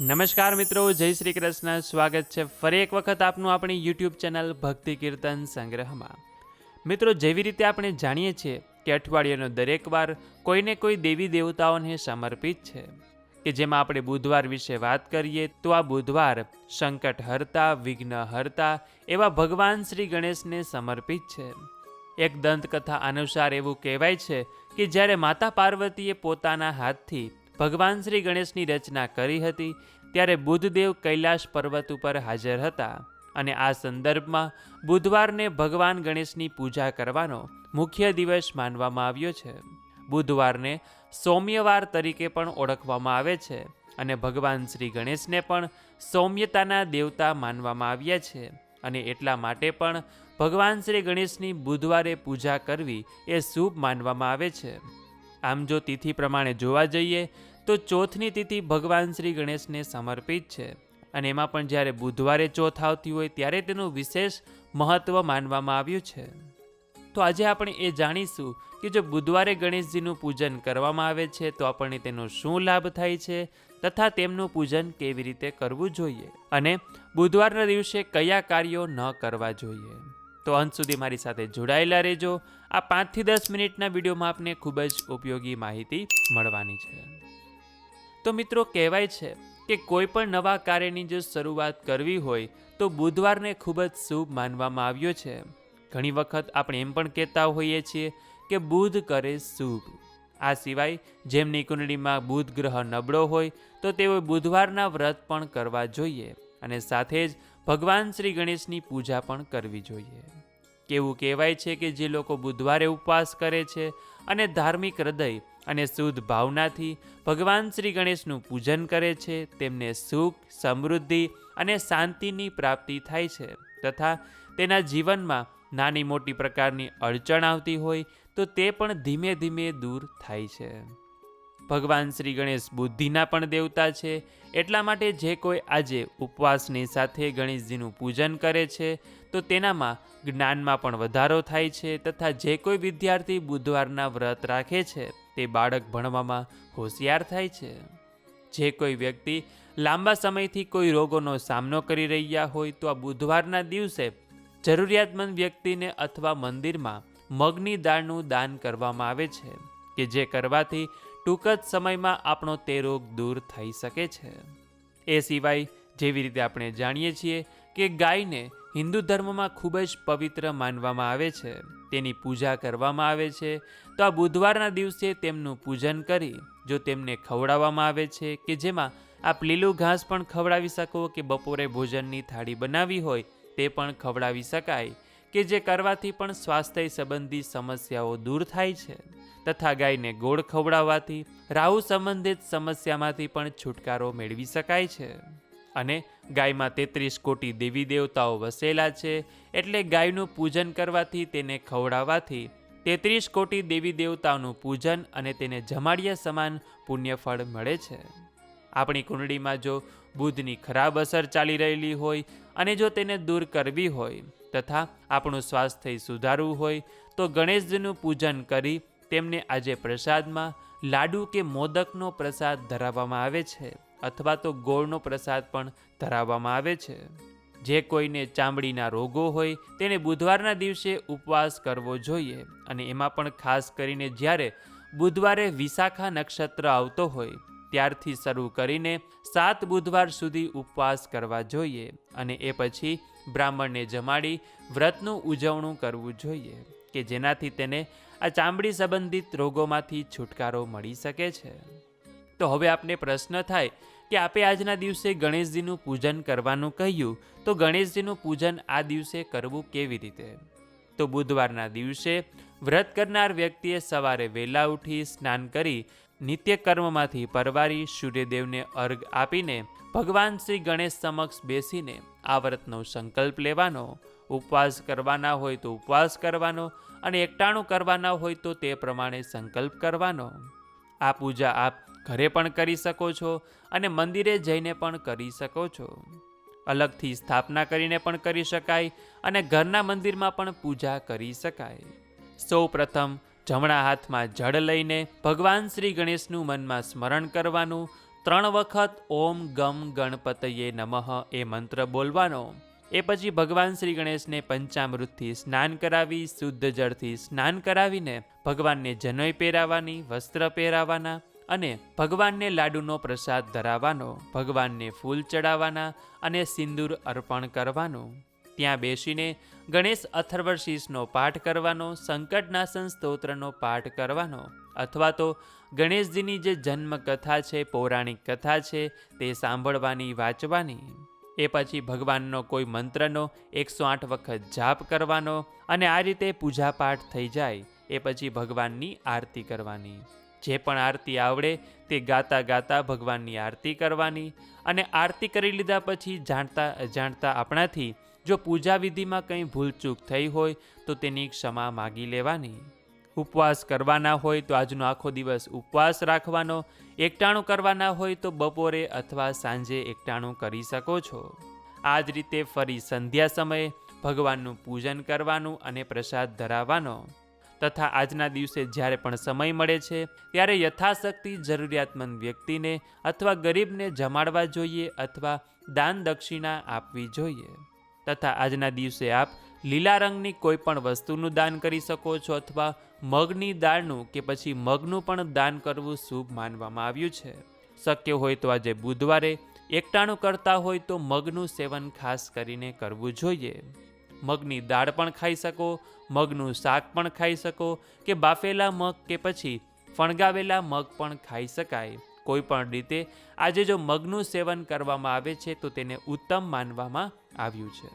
નમસ્કાર મિત્રો, જય શ્રી કૃષ્ણ. સ્વાગત છે ફરી એક વખત આપનું આપણી યુટ્યુબ ચેનલ ભક્તિ કીર્તન સંગ્રહમાં. મિત્રો, જેવી રીતે આપણે જાણીએ છીએ કે અઠવાડિયાનો દરેક વાર કોઈને કોઈ દેવી દેવતાઓને સમર્પિત છે, કે જેમાં આપણે બુધવાર વિશે વાત કરીએ તો આ બુધવાર સંકટ હરતા, વિઘ્ન હરતા એવા ભગવાન શ્રી ગણેશને સમર્પિત છે. એક દંતકથા અનુસાર એવું કહેવાય છે કે જ્યારે માતા પાર્વતીએ પોતાના હાથથી ભગવાન શ્રી ગણેશની રચના કરી હતી, ત્યારે બુદ્ધદેવ કૈલાશ પર્વત ઉપર હાજર હતા અને આ સંદર્ભમાં બુધવારને ભગવાન ગણેશની પૂજા કરવાનો મુખ્ય દિવસ માનવામાં આવ્યો છે. બુધવારને સૌમ્યવાર તરીકે પણ ઓળખવામાં આવે છે અને ભગવાન શ્રી ગણેશને પણ સૌમ્યતાના દેવતા માનવામાં આવ્યા છે અને એટલા માટે પણ ભગવાન શ્રી ગણેશની બુધવારે પૂજા કરવી એ શુભ માનવામાં આવે છે. આમ જો તિથિ પ્રમાણે જોવા જઈએ, તો ચોથની તિથિ ભગવાન શ્રી ગણેશને સમર્પિત છે. અને એમાં પણ જ્યારે બુધવારે ચોથ આવતી હોય, ત્યારે તેનું વિશેષ મહત્ત્વ માનવામાં આવ્યું છે. તો આજે આપણે એ જાણીશું કે જો બુધવારે ગણેશજીનું પૂજન કરવામાં આવે છે, તો આપણને તેનો શું લાભ થાય છે, તથા તેમનું પૂજન કેવી રીતે કરવું જોઈએ, અને બુધવારના દિવસે કયા કાર્યો ન કરવા જોઈએ. તો અંત સુધી મારી સાથે જોડાયેલા રહેજો. આ પાંચથી દસ મિનિટના વિડીયોમાં આપને ખૂબ જ ઉપયોગી માહિતી મળવાની છે. તો મિત્રો, કહેવાય છે કે કોઈ પણ નવા કાર્યની જો શરૂઆત કરવી હોય, તો બુધવારને ખૂબ જ શુભ માનવામાં આવ્યો છે. ઘણી વખત આપણે એમ પણ કહેતા હોઈએ છીએ કે બુધ કરે શુભ. આ સિવાય જેમની કુંડળીમાં બુધ ગ્રહ નબળો હોય, તો તેઓએ બુધવારના વ્રત પણ કરવા જોઈએ અને સાથે જ ભગવાન શ્રી ગણેશની પૂજા પણ કરવી જોઈએ. કેવું કહેવાય છે કે જે લોકો બુધવારે ઉપવાસ કરે છે અને ધાર્મિક હૃદય અને શુદ્ધ ભાવનાથી ભગવાન શ્રી ગણેશનું પૂજન કરે છે, તેમને સુખ, સમૃદ્ધિ અને શાંતિની પ્રાપ્તિ થાય છે. તથા તેના જીવનમાં નાની મોટી પ્રકારની અડચણ આવતી હોય તો તે પણ ધીમે ધીમે દૂર થાય છે. ભગવાન શ્રી ગણેશ બુદ્ધિના પણ દેવતા છે, એટલા માટે જે કોઈ આજે ઉપવાસની સાથે ગણેશજીનું પૂજન કરે છે તો તેનામાં જ્ઞાનમાં પણ વધારો થાય છે તથા જે કોઈ વિદ્યાર્થી બુધવારના વ્રત રાખે છે, તે બાળક ભણવામાં હોશિયાર થાય છે. જે કોઈ વ્યક્તિ લાંબા સમયથી કોઈ રોગોનો સામનો કરી રહ્યા હોય તો આ બુધવારના દિવસે જરૂરિયાતમંદ વ્યક્તિને અથવા મંદિરમાં મગની દાળનું દાન કરવામાં આવે છે, કે જે કરવાથી ટૂંક જ સમયમાં આપણો તે રોગ દૂર થઈ શકે છે. એ સિવાય જેવી રીતે આપણે જાણીએ છીએ કે ગાયને હિન્દુ ધર્મમાં ખૂબ જ પવિત્ર માનવામાં આવે છે. તેની પૂજા કરવામાં આવે છે. તો આ બુધવારના દિવસે તેમનું પૂજન કરી, જો તેમને ખવડાવવામાં આવે છે કે જેમાં આપ લીલું ઘાસ પણ ખવડાવી શકો કે બપોરે ભોજનની થાળી બનાવી હોય, તે પણ ખવડાવી શકાય, કે જે કરવાથી પણ સ્વાસ્થ્ય સંબંધી સમસ્યાઓ દૂર થાય છે, તથા ગાયને ગોળ ખવડાવવાથી, રાહુ સંબંધિત સમસ્યામાંથી પણ છુટકારો મેળવી શકાય છે. અને ગાયમાં તેત્રીસ કોટી દેવી દેવતાઓ વસેલા છે એટલે ગાયનું પૂજન કરવાથી તેને ખવડાવવાથી તેત્રીસ કોટી દેવી દેવતાઓનું પૂજન અને તેને જમાડિયા સમાન પુણ્યફળ મળે છે. આપણી કુંડળીમાં જો બુધની ખરાબ અસર ચાલી રહેલી હોય અને જો તેને દૂર કરવી હોય તથા આપણું સ્વાસ્થ્ય સુધારવું હોય તો ગણેશજીનું પૂજન કરી તેમને આજે પ્રસાદમાં લાડુ કે મોદકનો પ્રસાદ ધરાવવામાં આવે છે. અથવા તો ગોળનો પ્રસાદ પણ ધરાવવામાં આવે છે. જે કોઈને ચામડીના રોગો હોય, તેને બુધવારના દિવસે ઉપવાસ કરવો જોઈએ અને એમાં પણ ખાસ કરીને જ્યારે બુધવારે વિશાખા નક્ષત્ર આવતો હોય, ત્યારથી શરૂ કરીને સાત બુધવાર સુધી ઉપવાસ કરવા જોઈએ અને એ પછી બ્રાહ્મણને જમાડી વ્રતનું ઉજવણું કરવું જોઈએ કે જેનાથી તેને આ ચામડી સંબંધિત રોગોમાંથી છુટકારો મળી શકે છે. તો હવે આપને પ્રશ્ન થાય કે આપે આજના દિવસે ગણેશજીનું પૂજન કરવાનું કહ્યું, તો ગણેશજીનું પૂજન આ દિવસે કરવું કેવી રીતે? તો બુધવારના દિવસે વ્રત કરનાર વ્યક્તિએ સવારે વહેલા ઉઠી સ્નાન કરી નિત્ય કર્મમાંથી પરવારી સૂર્યદેવને અર્ઘ આપીને ભગવાન શ્રી ગણેશ સમક્ષ બેસીને આ વ્રતનો સંકલ્પ લેવાનો. ઉપવાસ કરવાના હોય તો ઉપવાસ કરવાનો અને એકટાણું કરવાના હોય તો તે પ્રમાણે સંકલ્પ કરવાનો. આ પૂજા આપ ઘરે પણ કરી શકો છો અને મંદિરે જઈને પણ કરી શકો છો. અલગથી સ્થાપના કરીને પણ કરી શકાય અને ઘરના મંદિરમાં પણ પૂજા કરી શકાય. સૌ પ્રથમ જમણા હાથમાં જળ લઈને ભગવાન શ્રી ગણેશનું મનમાં સ્મરણ કરવાનું, ત્રણ વખત ઓમ ગમ ગણપતયે નમઃ એ મંત્ર બોલવાનો. એ પછી ભગવાન શ્રી ગણેશને પંચામૃતથી સ્નાન કરાવી, શુદ્ધ જળથી સ્નાન કરાવીને ભગવાનને જનોઈ પહેરાવાની વસ્ત્ર પહેરાવાના અને ભગવાનને લાડુનો પ્રસાદ ધરાવવાનો, ભગવાનને ફૂલ ચડાવવાના અને સિંદૂર અર્પણ કરવાનો. ત્યાં બેસીને ગણેશ અથર્વશીષનો પાઠ કરવાનો સંકટનાશન સ્તોત્રનો પાઠ કરવાનો, અથવા તો ગણેશજીની જે જન્મ કથા છે, પૌરાણિક કથા છે, તે સાંભળવાની, વાંચવાની. એ પછી ભગવાનનો કોઈ મંત્રનો એકસો આઠ વખત જાપ કરવાનો અને આ રીતે પૂજાપાઠ થઈ જાય. એ પછી ભગવાનની આરતી કરવાની. જે પણ આરતી આવડે તે ગાતા ગાતા ભગવાનની આરતી કરવાની અને આરતી કરી લીધા પછી જાણતા અજાણતા આપણાથી જો પૂજા વિધિમાં કંઈ ભૂલચૂક થઈ હોય તો તેની ક્ષમા માગી લેવાની. ઉપવાસ કરવાના હોય તો આજનો આખો દિવસ ઉપવાસ રાખવાનો, એકટાણું કરવાના હોય તો બપોરે અથવા સાંજે એકટાણું કરી શકો છો. આ જ રીતે ફરી સંધ્યા સમયે ભગવાનનું પૂજન કરવાનું અને પ્રસાદ ધરાવવાનો. તથા આજના દિવસે જ્યારે પણ સમય મળે છે, ત્યારે યથાશક્તિ જરૂરિયાતમંદ વ્યક્તિને અથવા ગરીબને જમાડવા જોઈએ અથવા દાન દક્ષિણા આપવી જોઈએ. તથા આજના દિવસે આપ લીલા રંગની કોઈ પણ વસ્તુનું દાન કરી શકો છો અથવા મગની દાળનું કે પછી મગનું પણ દાન કરવું શુભ માનવામાં આવ્યું છે. શક્ય હોય તો આજે બુધવારે એકટાણું કરતા હોય તો મગનું સેવન ખાસ કરીને કરવું જોઈએ. મગની દાળ પણ ખાઈ શકો, મગનું શાક પણ ખાઈ શકો, કે બાફેલા મગ કે પછી ફણગાવેલા મગ પણ ખાઈ શકાય. કોઈ પણ રીતે આજે જો મગનું સેવન કરવામાં આવે છે, તો તેને ઉત્તમ માનવામાં આવ્યું છે.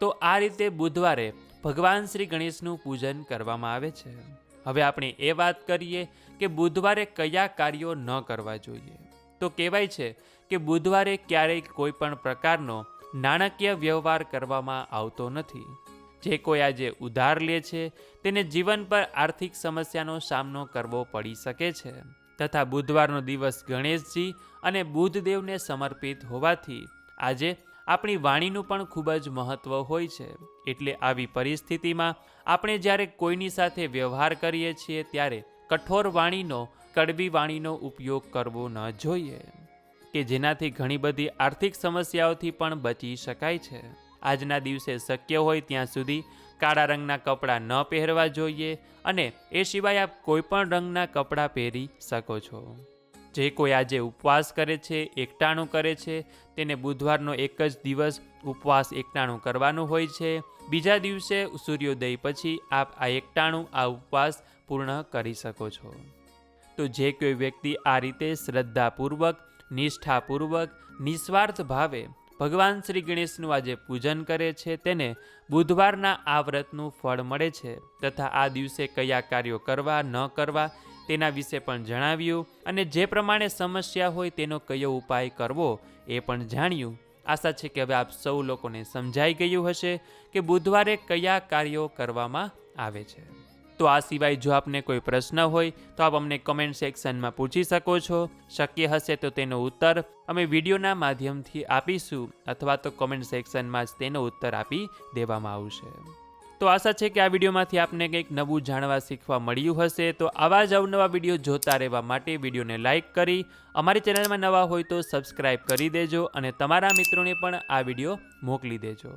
તો આ રીતે બુધવારે ભગવાન શ્રી ગણેશનું પૂજન કરવામાં આવે છે. હવે આપણે એ વાત કરીએ કે બુધવારે કયા કાર્યો ન કરવા જોઈએ. તો કહેવાય છે કે બુધવારે ક્યારેય કોઈ પણ પ્રકારનો નાણાકીય વ્યવહાર કરવામાં આવતો નથી. જે કોઈ આજે ઉધાર લે છે, તેને જીવન પર આર્થિક સમસ્યાનો સામનો કરવો પડી શકે છે. તથા બુધવારનો દિવસ ગણેશજી અને બુધદેવને સમર્પિત હોવાથી, આજે આપણી વાણીનું પણ ખૂબ જ મહત્ત્વ હોય છે. એટલે આવી પરિસ્થિતિમાં આપણે જ્યારે કોઈની સાથે વ્યવહાર કરીએ છીએ, ત્યારે કઠોર વાણીનો, કડવી વાણીનો ઉપયોગ કરવો ન જોઈએ. કે જેનાથી ઘણી બધી આર્થિક સમસ્યાઓથી પણ બચી શકાય છે. આજના દિવસે શક્ય હોય ત્યાં સુધી કાળા રંગના કપડાં ન પહેરવા જોઈએ અને એ સિવાય આપ કોઈ પણ રંગના કપડાં પહેરી શકો છો. જે કોઈ આજે ઉપવાસ કરે છે, એકટાણું કરે છે, તેને બુધવારનો એક જ દિવસ ઉપવાસ એકટાણું કરવાનું હોય છે. બીજા દિવસે સૂર્યોદય પછી આપ આ એકટાણું, આ ઉપવાસ પૂર્ણ કરી શકો છો. તો જે કોઈ વ્યક્તિ આ રીતે શ્રદ્ધાપૂર્વક નિષ્ઠાપૂર્વક, નિસ્વાર્થ ભાવે ભગવાન શ્રી ગણેશનું આજે પૂજન કરે છે, તેને બુધવારના આ વ્રતનું ફળ મળે છે તથા આ દિવસે કયા કાર્યો કરવા, ન કરવા તેના વિશે પણ જણાવ્યું અને જે પ્રમાણે સમસ્યા હોય તેનો કયો ઉપાય કરવો એ પણ જાણ્યું. આશા છે કે હવે આપ સૌ લોકોને સમજાઈ ગયું હશે કે બુધવારે કયા કાર્યો કરવામાં આવે છે. તો આ સિવાય જો આપને કોઈ પ્રશ્ન હોય, તો આપ અમને કમેન્ટ સેક્શનમાં પૂછી શકો છો. શક્ય હશે તો તેનો ઉત્તર અમે વિડીયોના માધ્યમથી આપીશું, અથવા તો કમેન્ટ સેક્શનમાં જ તેનો ઉત્તર આપી દેવામાં આવશે. તો આશા છે કે આ વિડીયોમાંથી આપને કંઈક નવું જાણવા શીખવા મળ્યું હશે, તો આવા જ અવનવા વીડિયો જોતા રહેવા માટે વિડીયોને લાઇક કરી, અમારી ચેનલમાં નવા હોય તો સબસ્ક્રાઇબ કરી દેજો અને તમારા મિત્રોને પણ આ વીડિયો મોકલી દેજો.